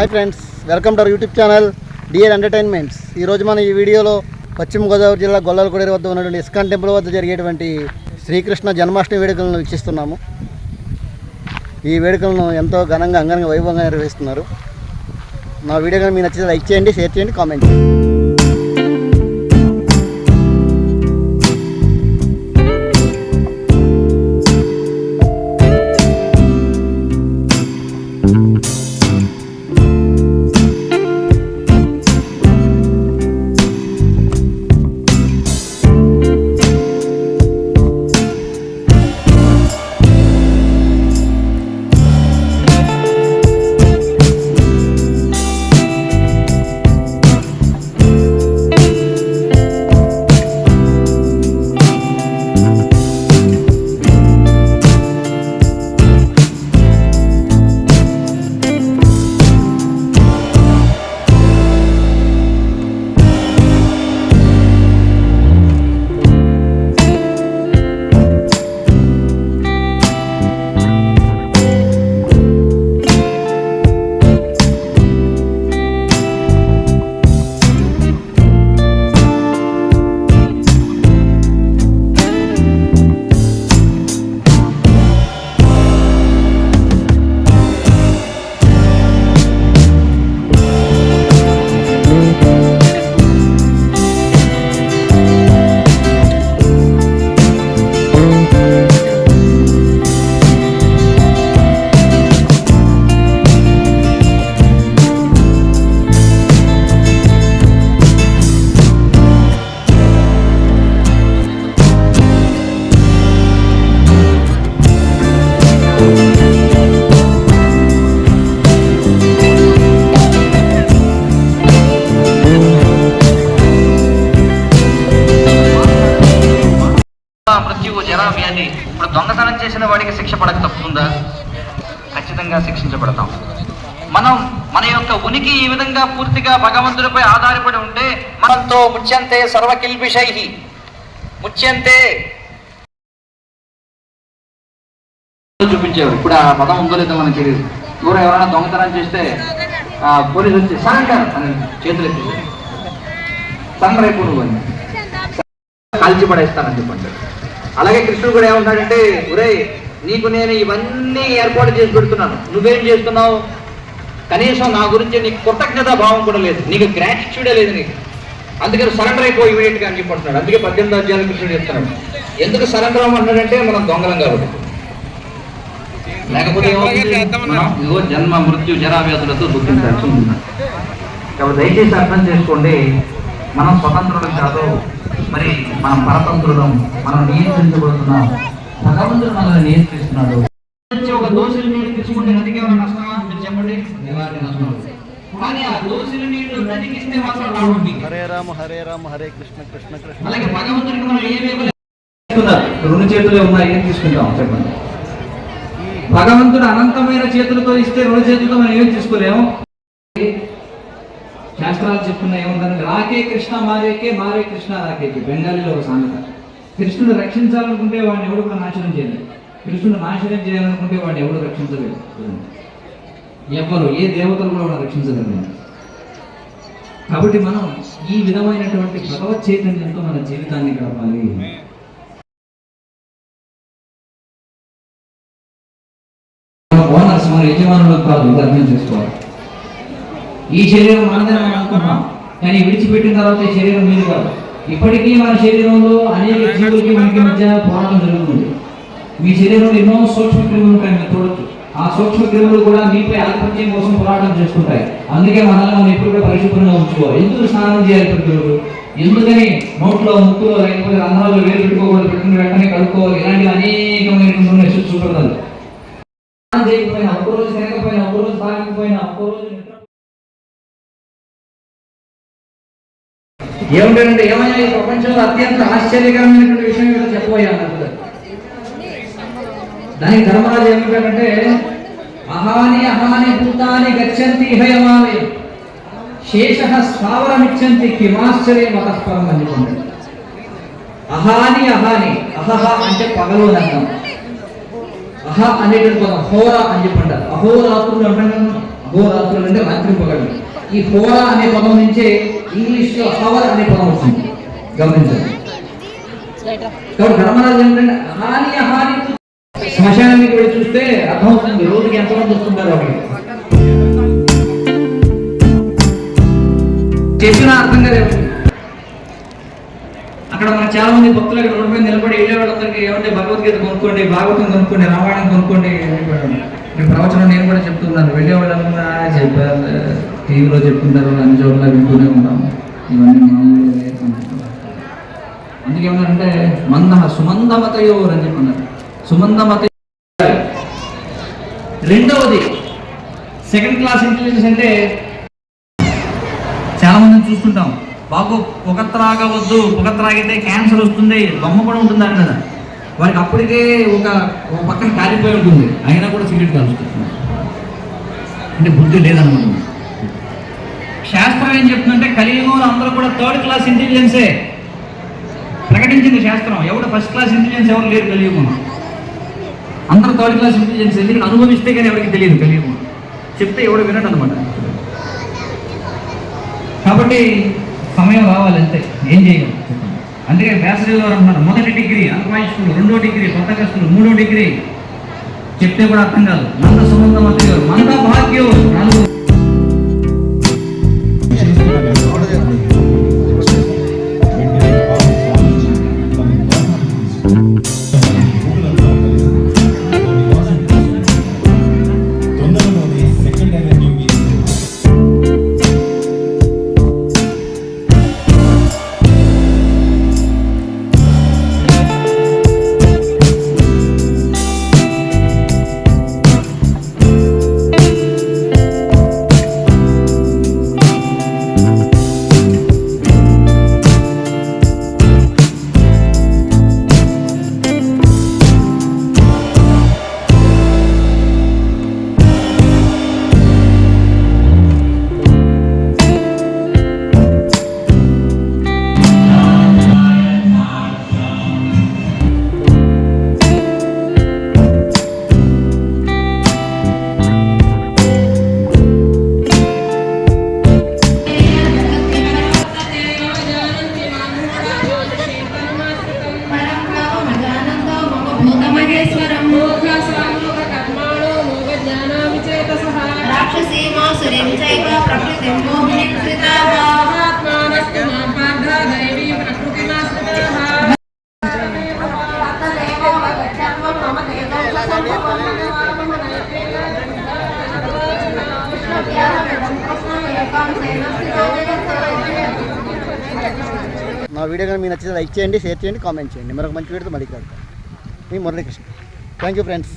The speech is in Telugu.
Hi friends welcome to our YouTube channel DL entertainments ఈరోజు మనం ఈ వీడియోలో పశ్చిమ గోదావరి జిల్లా గొల్లలకొడేరు వద్ద ఉన్నటువంటి ఇస్కాన్ టెంపుల్ వద్ద జరిగేటువంటి శ్రీకృష్ణ జన్మాష్టమి వేడుకలను వీక్షిస్తున్నాము. ఈ వేడుకలను ఎంతో ఘనంగా అంగనంగా వైభవంగా నిర్వహిస్తున్నారు. నా వీడియో కానీ మీకు నచ్చితే లైక్ చేయండి షేర్ చేయండి కామెంట్ చేయండి. మృత్యువు ఇప్పుడు దొంగతనం చేసిన వాడికి శిక్ష పడక తప్పుతుందా? ఖచ్చితంగా శిక్షించబడతాం. మనం మన యొక్క ఉనికి ఈ విధంగా పూర్తిగా భగవంతుడిపై ఆధారపడి ఉంటే మనంతో ముచ్యంతే సర్వకిల్పిషై ముచ్యంతే. చూపించేవారు ఇప్పుడు ఆ పదం ఉందో లేదో మనకు తెలియదు. ఎవరు ఎవరైనా దొంగతనం చేస్తే ఆ పోలీసు వచ్చి సాయంకాలం అని చేతులు ఎత్తి సరెండర్ రేపు నువ్వు అని కాల్చి పడేస్తానని చెప్పండి. అలాగే కృష్ణుడు కూడా ఏమంటాడంటే ఒరేయ్ నీకు నేను ఇవన్నీ ఏర్పాటు చేసి పెడుతున్నాను. నువ్వేం చేస్తున్నావు? కనీసం నా గురించి నీకు కృతజ్ఞత భావం కూడా లేదు. నీకు గ్రాటిట్యూడే లేదు నీకు. అందుకని సరెండర్ అయిపోయి ఇమీడియట్గా అని చెప్పంటున్నాడు అందుకే పద్దెనిమిది అధ్యాయులు కృష్ణుడు చెప్తున్నాడు. ఎందుకు సరెండర్ అవ్వమంటాడంటే మనం దొంగలం కాబట్టి. లేకపోతే ఇదిగో జన్మ మృత్యు జరా వ్యాధులతో దుఃఖించాల్సి ఉంటుంది. కాబట్టి దయచేసి అర్థం చేసుకోండి మనం స్వతంత్రులం కాదు మరి మనం పరతంత్రులం మనం నియంత్రించబడుతున్నాం భగవంతుడు మనల్ని నియంత్రిస్తున్నాడు. ఒక దోషుల నీళ్ళు తీసుకుంటే నదికి ఏమైనా నష్టమా? మీరు చెప్పండి. నష్టం. కానీ ఆ దోషుల నీళ్ళు నదికి ఇస్తే మాత్రం లాభం. హరే రామ హరే రామ హరే కృష్ణ కృష్ణ కృష్ణ. అలాగే భగవంతుడికి మనం ఏమేమి రెండు చేతులే ఉన్నాయి ఏం తీసుకుంటాం చెప్పండి. భగవంతుడు అనంతమైన చేతులతో ఇస్తే రెండు చేతులతో మనం ఏం తీసుకోలేము? శాస్త్రాలు చెప్తున్నాయి ఏముందంటే రాకే కృష్ణ మారేకే మారే కృష్ణ రాకేకి బెంగాలీలో ఒక సామెత. కృష్ణుడు రక్షించాలనుకుంటే వాడిని ఎవడు కూడా నాశనం చేయలేదు. కృష్ణుడు నాశనం చేయాలనుకుంటే వాడిని ఎవడు రక్షించలేదు. ఎవ్వరు ఏ దేవతలు కూడా వాడు రక్షించలేదు. కాబట్టి మనం ఈ విధమైనటువంటి భగవత్ చైతన్యంతో మన జీవితాన్ని గడపాలి. ఓనర్స్ మన కాదు అర్థం చేసుకోవాలి. ఈ శరీరం మనదని మనం అనుకున్నాం కానీ విడిచిపెట్టిన తర్వాత ఈ శరీరం మీద కాదు. ఇప్పటికీ మన శరీరంలో అనేక జీవులకి మనకి మధ్య పోరాటం జరుగుతుంది. మీ శరీరంలో ఎన్నో సూక్ష్మ క్రిములు ఉంటాయి మీరు చూడొచ్చు. ఆ సూక్ష్మ క్రిములు కూడా మీపై ఆధిపత్యం కోసం పోరాటం చేస్తుంటాయి. అందుకే మనల్ని మనం ఎప్పుడు కూడా పరిశుభ్రంగా ఉంచుకోవాలి. ఎందుకు స్నానం చేయాలి ప్రతిరోజు ఎందుకని నోట్లో ముక్కులో లేకపోతే రంధ్రాల్లో వేలు పెట్టుకోకూడదు పెట్టుకుని వెంటనే కడుక్కోవాలి. ఇలాంటివి అనేకమైన చూడాలి స్నానం చేయకపోయినా ఒక్కరోజు తినకపోయినా ఒక్కరోజు తాగకపోయినా ఒక్కరోజు ఏమిటంటే ఏమయ్యా ఈ ప్రపంచంలో అత్యంత ఆశ్చర్యకరమైనటువంటి విషయం ఏదో చెప్పబోయా దానికి ధర్మరాజు ఏమిటంటే అహాని అహాని భూతాని గచ్చంతి హయమాని శేష స్థావరమిచ్చంతి కిమాశ్చర్య మతఃపరం అని అహాని అహాని అహహ అంటే పగలు అని అర్థం. అహ అనేటువంటి పదం హోర అని చెప్పంటారు అహోరాత్రులు అంటే అహోరాత్రులు అంటే రాత్రి పగలు ఈ హోరా అనే పదం నుంచే ఇంగ్లీష్లో హవర్ అనే పదం వస్తుంది. గమనించండి. కాబట్టి ధర్మరాజు ఏంటంటే హాని హాని శ్మశానానికి వెళ్ళి చూస్తే అర్థమవుతుంది రోజుకి ఎంతమంది వస్తుంటారు అక్కడికి చెప్పినా అర్థం కాదు అక్కడ మన చాలా మంది భక్తులు అక్కడ రోడ్డు మీద నిలబడి వెళ్ళే వాళ్ళందరికీ ఏమంటే భగవద్గీత కొనుక్కోండి భాగవతం కొనుక్కోండి రామాయణం కొనుక్కోండి అని చెప్పాడు. ప్రవచనం నేను కూడా చెప్తున్నాను. వెళ్ళే వాళ్ళందరూ చెప్పారు. టీవీలో చెప్పుకుంటారు అన్ని చోట్ల వింటూనే ఉంటాము ఇవన్నీ మామూలుగా అందుకే ఏమన్నారంటే మంద సుమందమతయో అని చెప్పన్నారు సుమందమత రెండవది సెకండ్ క్లాస్ ఇంటెలిజెన్స్ అంటే చాలా మందిని చూస్తుంటాం. బాబు పొగ త్రాగవద్దు పొగ త్రాగితే క్యాన్సర్ వస్తుంది బొమ్మ కూడా ఉంటుంది దాని వారికి అప్పటికే ఒక ఒక పక్కన కాలిపోయి ఉంటుంది. అయినా కూడా సిగరెట్ కాలుస్తుంది. అంటే బుద్ధి లేదనమాట శాస్త్రం ఏం చెప్తుందంటే కలియుగంలో అందరూ కూడా థర్డ్ క్లాస్ ఇంటెలిజెన్సే ప్రకటించింది శాస్త్రం. ఎవడు ఫస్ట్ క్లాస్ ఇంటెలిజెన్స్ ఎవరు లేరు కలియుగంలో. అందరూ థర్డ్ క్లాస్ ఇంటెలిజెన్స్ ఎందుకంటే అనుభవిస్తే కానీ ఎవరికి తెలియదు కలియుగం చెప్తే ఎవడు వినడు అనమాట కాబట్టి సమయం రావాలి అంతే ఏం చేయగలం అందుకే వ్యాసదేవి గారు అంటున్నారు మొదటి డిగ్రీ అనుపాయిస్తులు రెండో డిగ్రీ కొత్తగస్తులు మూడో డిగ్రీ. చెప్తే కూడా అర్థం కాదు. మంద సుమంద మంత్రి గారు మంద భాగ్యం నాలుగు నా వీడియో కానీ మీకు నచ్చితే లైక్ చేయండి షేర్ చేయండి కామెంట్ చేయండి. మరొక మంచి వీడియోతో మళ్ళీ కలుద్దాం. మీ మురళీకృష్ణ. Thank you friends